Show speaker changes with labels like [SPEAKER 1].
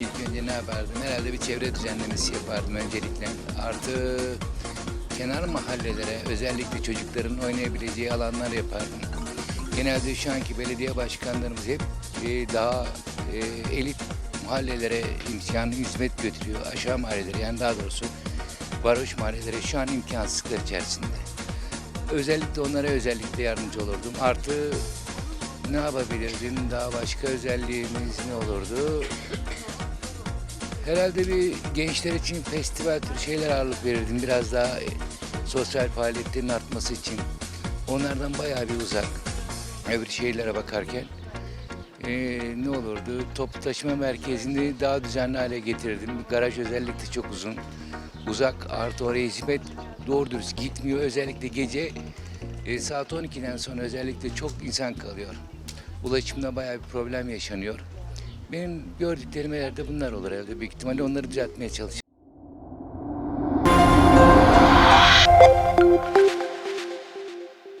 [SPEAKER 1] İlk önce ne yapardım? Herhalde bir çevre düzenlemesi yapardım öncelikle. Artı kenar mahallelere özellikle çocukların oynayabileceği alanlar yapardım. Genelde şu anki belediye başkanlarımız hep e, daha e, elit mahallelere imkanı hizmet götürüyor. Aşağı mahallelere yani daha doğrusu varoş mahallelere şu an imkansızlıklar içerisinde. Özellikle onlara özellikle yardımcı olurdum. Artı ne yapabilirdim? Daha başka özelliğimiz ne olurdu? Herhalde bir gençler için festival tür şeyler ağırlık verirdim. Biraz daha e, sosyal faaliyetlerin artması için. Onlardan bayağı bir uzak. Öbür şehirlere bakarken. Ee, ne olurdu? Toplu taşıma merkezini daha düzenli hale getirdim. Garaj özellikle çok uzun. Uzak artı oraya hizmet doğru dürüst gitmiyor. Özellikle gece e, saat 12'den sonra özellikle çok insan kalıyor. Ulaşımda bayağı bir problem yaşanıyor. Benim gördüklerim herhalde bunlar olur herhalde. Büyük ihtimalle onları düzeltmeye çalışacağım.